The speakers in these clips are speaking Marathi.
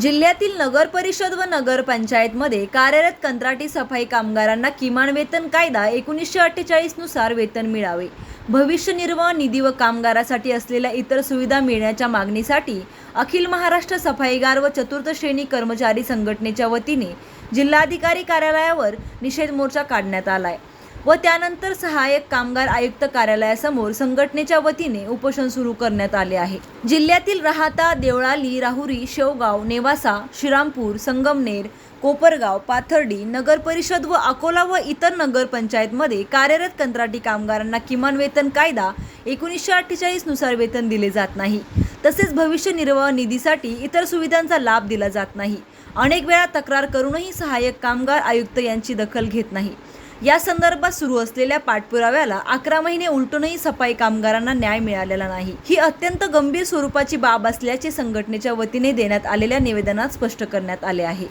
जिल्ह्यातील नगर परिषद व नगरपंचायतमध्ये कार्यरत कंत्राटी सफाई कामगारांना किमान वेतन कायदा एकोणीसशे अठ्ठेचाळीसनुसार वेतन मिळावे. भविष्य निर्वाह निधी व कामगारासाठी असलेल्या इतर सुविधा मिळण्याच्या मागणीसाठी अखिल महाराष्ट्र सफाईगार व चतुर्थ श्रेणी कर्मचारी संघटनेच्या वतीने जिल्हाधिकारी कार्यालयावर निषेध मोर्चा काढण्यात आला आहे व त्यानंतर सहाय्यक कामगार आयुक्त कार्यालयासमोर संघटनेच्या वतीने उपोषण सुरू करण्यात आले आहे. जिल्ह्यातील राहाता देवळाली राहुरी शेवगाव नेवासा श्रीरामपूर संगमनेर कोपरगाव पाथर्डी नगर परिषद व अकोला व इतर नगरपंचायतमध्ये कार्यरत कंत्राटी कामगारांना किमान वेतन कायदा एकोणीसशे अठ्ठेचाळीसनुसार वेतन दिले जात नाही. तसेच भविष्य निर्वाह निधीसाठी इतर सुविधांचा लाभ दिला जात नाही. अनेक वेळा तक्रार करूनही सहाय्यक कामगार आयुक्त यांची दखल घेत नाही. या संदर्भात सुरू असलेल्या पाठपुराव्याला अकरा महिने उलटूनही सफाई कामगारांना न्याय मिळालेला नाही. ही अत्यंत गंभीर स्वरूपाची बाब असल्याचे संघटनेच्या वतीने देण्यात आलेल्या निवेदनात स्पष्ट करण्यात आले आहे.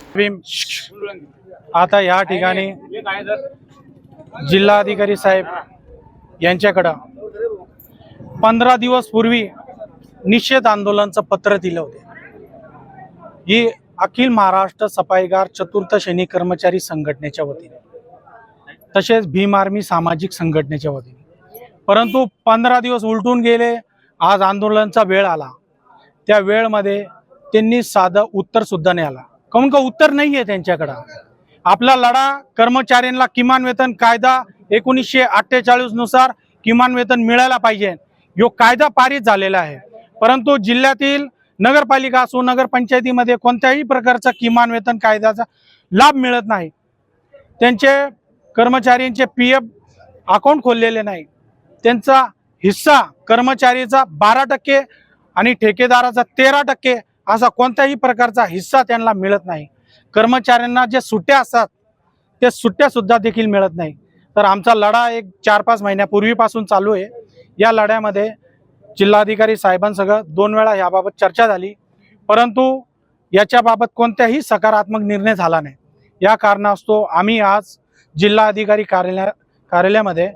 आता या ठिकाणी जिल्हाधिकारी साहेब यांच्याकडं पंधरा दिवस पूर्वी निषेध आंदोलनचं पत्र दिलं होते. ही अखिल महाराष्ट्र सफाईगार चतुर्थ श्रेणी कर्मचारी संघटनेच्या वतीने. तसेच भीम आर्मी सामाजिक संघटनेच्या वतीने. परंतु पंधरा दिवस उलटून गेले आज आंदोलनाचा वेळ आला. त्या वेळमध्ये त्यांनी साधं उत्तरसुद्धा नाही आला. काऊन का उत्तर नाही आहे त्यांच्याकडं? आपला लढा कर्मचाऱ्यांना किमान वेतन कायदा एकोणीसशे अठ्ठेचाळीसनुसार किमान वेतन मिळायला पाहिजे. यो कायदा पारित झालेला आहे. परंतु जिल्ह्यातील नगरपालिका असो नगरपंचायतीमध्ये कोणत्याही प्रकारचा किमान वेतन कायद्याचा लाभ मिळत नाही. त्यांचे कर्मचाऱ्यांचे पी एफ अकाउंट खोललेले नाही त्यांचा हिस्सा कर्मचारीचा बारा टक्के आणि ठेकेदाराचा तेरा टक्के असा कोणत्याही प्रकारचा हिस्सा त्यांना मिळत नाही. कर्मचाऱ्यांना जे सुट्ट्या असतात ते सुट्ट्यासुद्धा देखील मिळत नाही. तर आमचा लढा एक चार पाच महिन्यापूर्वीपासून चालू आहे. या लढ्यामध्ये जिल्हाधिकारी साहेबांसह दोन वेळा याबाबत चर्चा झाली. परंतु याच्याबाबत कोणत्याही सकारात्मक निर्णय झाला नाही. या कारणास्तव आम्ही आज जिल्हाधिकारी कार्यालय कार्यालयामध्ये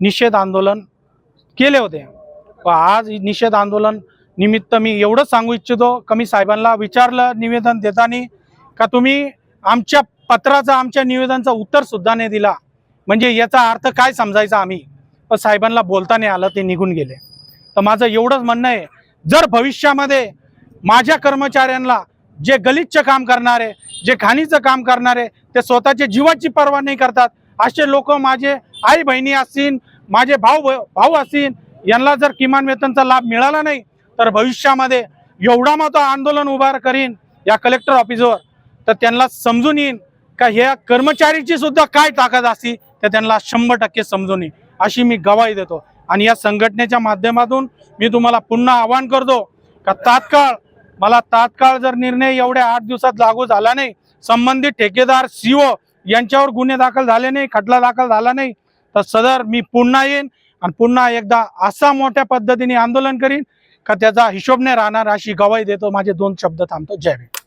निषेध आंदोलन केले होते. व आज निषेध आंदोलन निमित्त मी एवढंच सांगू इच्छितो का मी साहेबांना विचारलं निवेदन देताना का तुम्ही आमच्या पत्राचा आमच्या निवेदनाचं उत्तरसुद्धा नाही दिला. म्हणजे याचा अर्थ काय समजायचा आम्ही? पण साहेबांना बोलता नाही आलं ते निघून गेले. तर माझं एवढंच म्हणणं आहे जर भविष्यामध्ये माझ्या कर्मचाऱ्यांना जे गलिच्छ काम करणारे जे घाणीचं काम करणारे ते स्वतःच्या जीवाची पर्वा नाही करतात. असे लोक माझे आई बहिणी असतील माझे भाऊ भाऊ असतील यांना जर किमान वेतनचा लाभ मिळाला नाही तर भविष्यामध्ये एवढा मोठं आंदोलन उभार करीन या कलेक्टर ऑफिसवर तर त्यांना समजून येईन का ह्या कर्मचारीची सुद्धा काय ताकद असती ते त्यांना शंभर टक्के समजून येईल अशी मी गवाही देतो. आणि या संघटनेच्या माध्यमातून मी तुम्हाला पुन्हा आवाहन करतो का तात्काळ मला तात्काळ जर निर्णय एवढ्या आठ दिवसात लागू झाला नाही संबंधित ठेकेदार सीओ यांच्यावर गुन्हे दाखल झाले नाही खटला दाखल झाला नाही तर सदर मी पुन्हा येईन आणि पुन्हा एकदा असा मोठ्या पद्धतीने आंदोलन करीन का त्याचा हिशोब नाही राहणार अशी गवाही देतो. माझे दोन शब्द थांबतो. जय भीम.